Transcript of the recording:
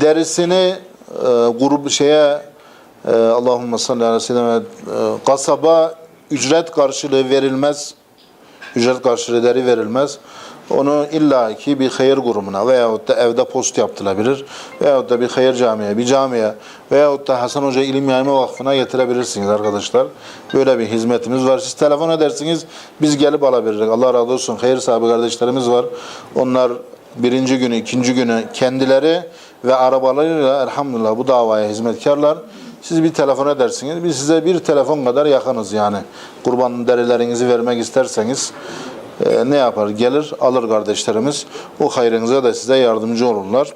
derisini e, grup şeye e, Allahümme salli aleyhi ve sellem e, kasaba ücret karşılığı verilmez. Ücret karşılığı deri verilmez. Onu illaki bir hayır grubuna veyahut da evde post yaptırabilir veyahut da bir hayır camiye, bir camiye veyahut da Hasan Hoca İlim Yayma Vakfı'na getirebilirsiniz arkadaşlar. Böyle bir hizmetimiz var. Siz telefon edersiniz, biz gelip alabiliriz. Allah razı olsun. Hayır sahibi kardeşlerimiz var. Onlar birinci günü, ikinci günü kendileri ve arabalarıyla elhamdülillah bu davaya hizmetkarlar. Siz bir telefon edersiniz. Biz size bir telefon kadar yakınız yani. Kurban derilerinizi vermek isterseniz e, ne yapar? Gelir alır kardeşlerimiz. O hayrınıza da size yardımcı olurlar.